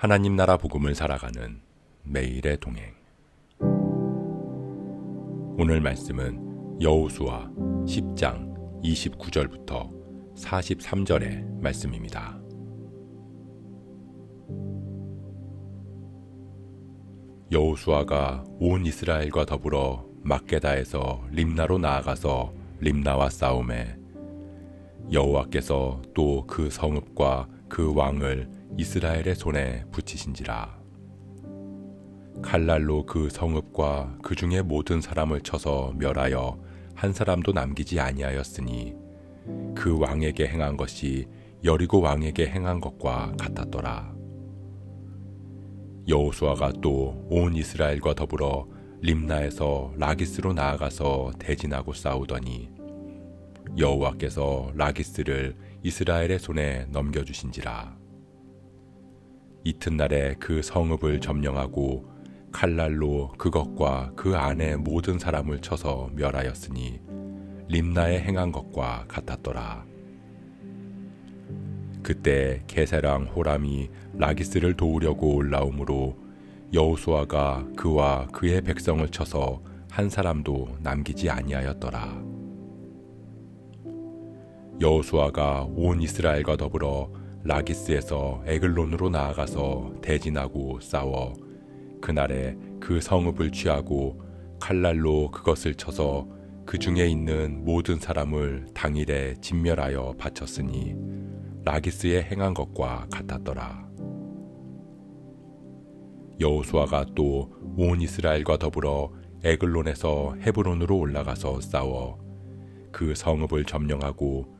하나님 나라 복음을 살아가는 매일의 동행. 오늘 말씀은 여호수아 10장 29절부터 43절의 말씀입니다. 여호수아가 온 이스라엘과 더불어 막게다에서 림나로 나아가서 림나와 싸움에 여호와께서 또 그 성읍과 그 왕을 이스라엘의 손에 붙이신지라 칼날로 그 성읍과 그 중에 모든 사람을 쳐서 멸하여 한 사람도 남기지 아니하였으니 그 왕에게 행한 것이 여리고 왕에게 행한 것과 같았더라. 여호수아가 또 온 이스라엘과 더불어 림나에서 라기스로 나아가서 대진하고 싸우더니 여호와께서 라기스를 이스라엘의 손에 넘겨주신지라. 이튿날에 그 성읍을 점령하고 칼날로 그것과 그 안에 모든 사람을 쳐서 멸하였으니 림나에 행한 것과 같았더라. 그때 게세랑 호람이 라기스를 도우려고 올라오므로 여호수아가 그와 그의 백성을 쳐서 한 사람도 남기지 아니하였더라. 여호수아가 온 이스라엘과 더불어 라기스에서 에글론으로 나아가서 대진하고 싸워 그날에 그 성읍을 취하고 칼날로 그것을 쳐서 그 중에 있는 모든 사람을 당일에 진멸하여 바쳤으니 라기스에 행한 것과 같았더라. 여호수아가 또 온 이스라엘과 더불어 에글론에서 헤브론으로 올라가서 싸워 그 성읍을 점령하고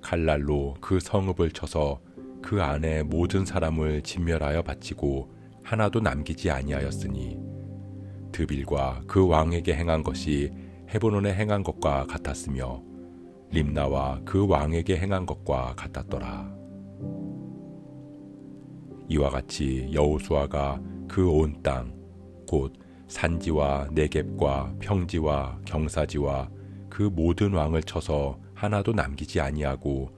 칼날로 그 성읍을 쳐서 그 안에 모든 사람을 진멸하여 바치고 하나도 남기지 아니하였으니 드빌과 그 왕에게 행한 것이 헤브론에 행한 것과 같았으며 림나와 그 왕에게 행한 것과 같았더라. 이와 같이 여호수아가 그 온 땅 곧 산지와 내겝과 평지와 경사지와 그 모든 왕을 쳐서 하나도 남기지 아니하고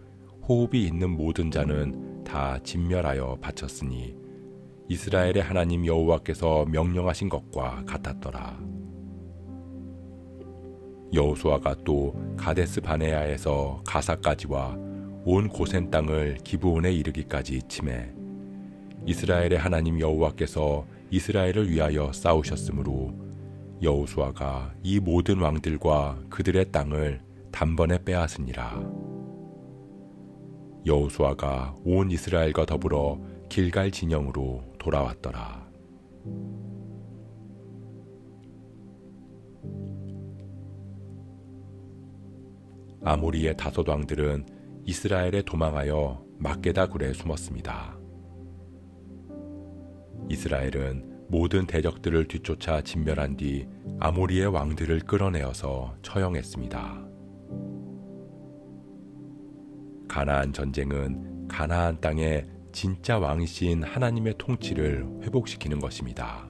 호흡이 있는 모든 자는 다 진멸하여 바쳤으니 이스라엘의 하나님 여호와께서 명령하신 것과 같았더라. 여호수아가 또 가데스 바네아에서 가사까지와 온 고센 땅을 기브온에 이르기까지 침해 이스라엘의 하나님 여호와께서 이스라엘을 위하여 싸우셨으므로 여호수아가 이 모든 왕들과 그들의 땅을 단번에 빼앗으니라. 여호수아가 온 이스라엘과 더불어 길갈 진영으로 돌아왔더라. 아모리의 다섯 왕들은 이스라엘에 도망하여 막게다 굴에 숨었습니다. 이스라엘은 모든 대적들을 뒤쫓아 진멸한 뒤 아모리의 왕들을 끌어내어서 처형했습니다. 가나안 전쟁은 가나안 땅에 진짜 왕이신 하나님의 통치를 회복시키는 것입니다.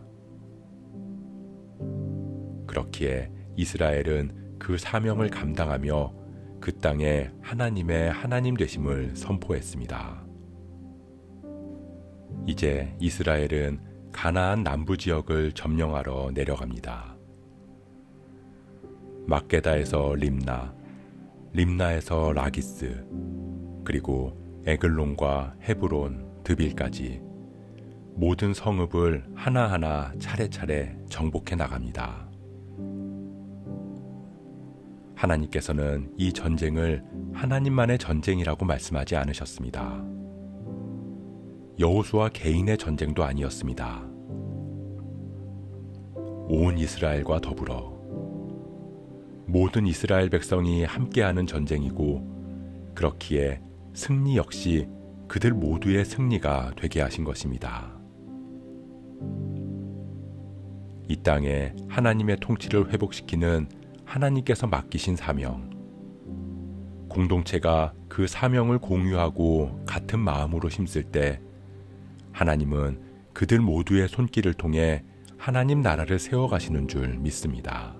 그렇기에 이스라엘은 그 사명을 감당하며 그 땅에 하나님의 하나님 되심을 선포했습니다. 이제 이스라엘은 가나안 남부 지역을 점령하러 내려갑니다. 막게다에서 림나, 림나에서 라기스, 그리고 에글론과 헤브론, 드빌까지 모든 성읍을 하나하나 차례차례 정복해 나갑니다. 하나님께서는 이 전쟁을 하나님만의 전쟁이라고 말씀하지 않으셨습니다. 여호수아 개인의 전쟁도 아니었습니다. 온 이스라엘과 더불어 모든 이스라엘 백성이 함께하는 전쟁이고 그렇기에 승리 역시 그들 모두의 승리가 되게 하신 것입니다. 이 땅에 하나님의 통치를 회복시키는 하나님께서 맡기신 사명. 공동체가 그 사명을 공유하고 같은 마음으로 힘쓸 때 하나님은 그들 모두의 손길을 통해 하나님 나라를 세워가시는 줄 믿습니다.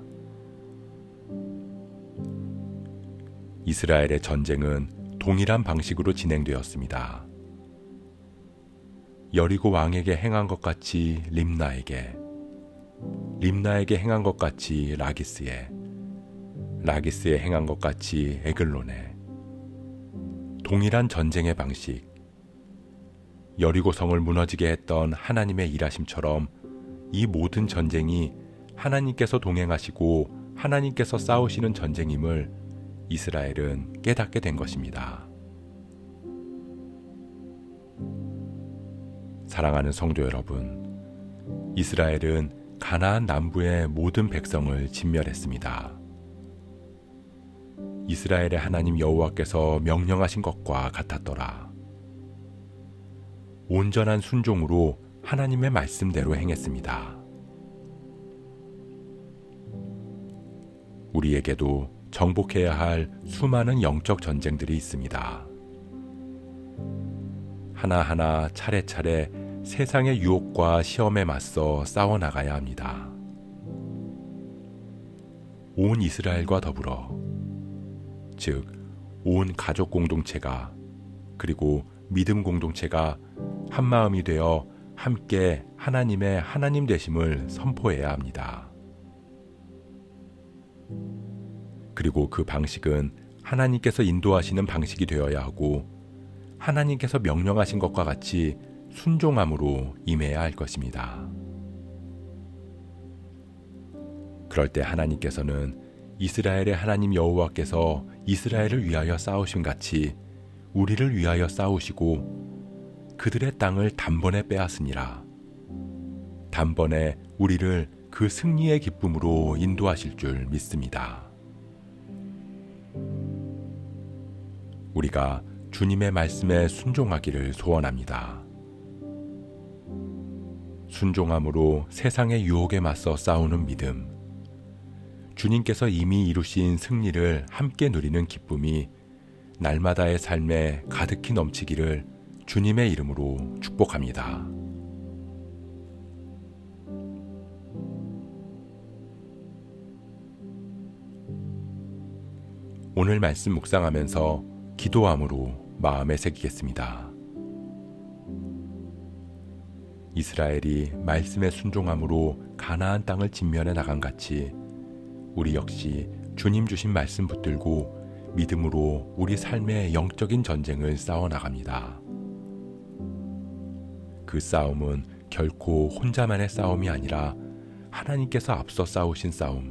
이스라엘의 전쟁은 동일한 방식으로 진행되었습니다. 여리고 왕에게 행한 것 같이 림나에게, 림나에게 행한 것 같이 라기스에, 라기스에 행한 것 같이 에글론에, 동일한 전쟁의 방식, 여리고 성을 무너지게 했던 하나님의 일하심처럼 이 모든 전쟁이 하나님께서 동행하시고 하나님께서 싸우시는 전쟁임을 이스라엘은 깨닫게 된 것입니다. 사랑하는 성도 여러분, 이스라엘은 가나안 남부의 모든 백성을 진멸했습니다. 이스라엘의 하나님 여호와께서 명령하신 것과 같았더라. 온전한 순종으로 하나님의 말씀대로 행했습니다. 우리에게도 정복해야 할 수많은 영적 전쟁들이 있습니다. 하나하나 차례차례 세상의 유혹과 시험에 맞서 싸워나가야 합니다. 온 이스라엘과 더불어, 즉, 온 가족 공동체가, 그리고 믿음 공동체가 한마음이 되어 함께 하나님의 하나님 되심을 선포해야 합니다. 그리고 그 방식은 하나님께서 인도하시는 방식이 되어야 하고 하나님께서 명령하신 것과 같이 순종함으로 임해야 할 것입니다. 그럴 때 하나님께서는 이스라엘의 하나님 여호와께서 이스라엘을 위하여 싸우신 같이 우리를 위하여 싸우시고 그들의 땅을 단번에 빼앗으니라. 단번에 우리를 그 승리의 기쁨으로 인도하실 줄 믿습니다. 우리가 주님의 말씀에 순종하기를 소원합니다. 순종함으로 세상의 유혹에 맞서 싸우는 믿음, 주님께서 이미 이루신 승리를 함께 누리는 기쁨이 날마다의 삶에 가득히 넘치기를 주님의 이름으로 축복합니다. 오늘 말씀 묵상하면서 기도함으로 마음에 새기겠습니다. 이스라엘이 말씀에 순종함으로 가나안 땅을 진면해 나간 같이 우리 역시 주님 주신 말씀 붙들고 믿음으로 우리 삶의 영적인 전쟁을 싸워 나갑니다. 그 싸움은 결코 혼자만의 싸움이 아니라 하나님께서 앞서 싸우신 싸움,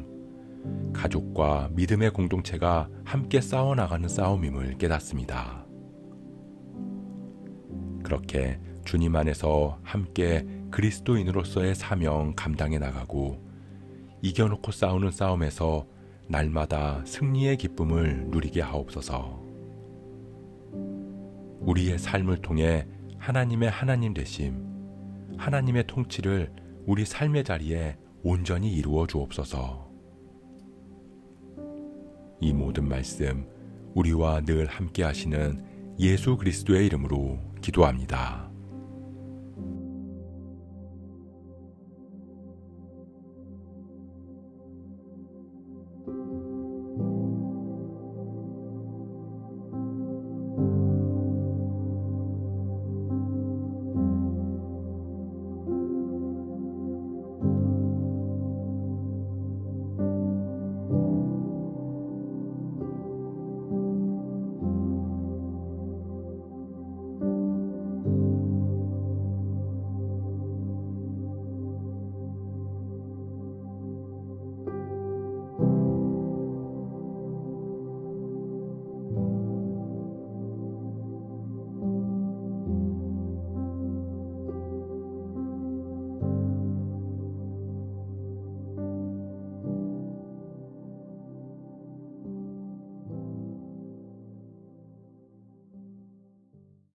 가족과 믿음의 공동체가 함께 싸워나가는 싸움임을 깨닫습니다. 그렇게 주님 안에서 함께 그리스도인으로서의 사명 감당해 나가고 이겨놓고 싸우는 싸움에서 날마다 승리의 기쁨을 누리게 하옵소서. 우리의 삶을 통해 하나님의 하나님 되심, 하나님의 통치를 우리 삶의 자리에 온전히 이루어 주옵소서. 이 모든 말씀 우리와 늘 함께 하시는 예수 그리스도의 이름으로 기도합니다.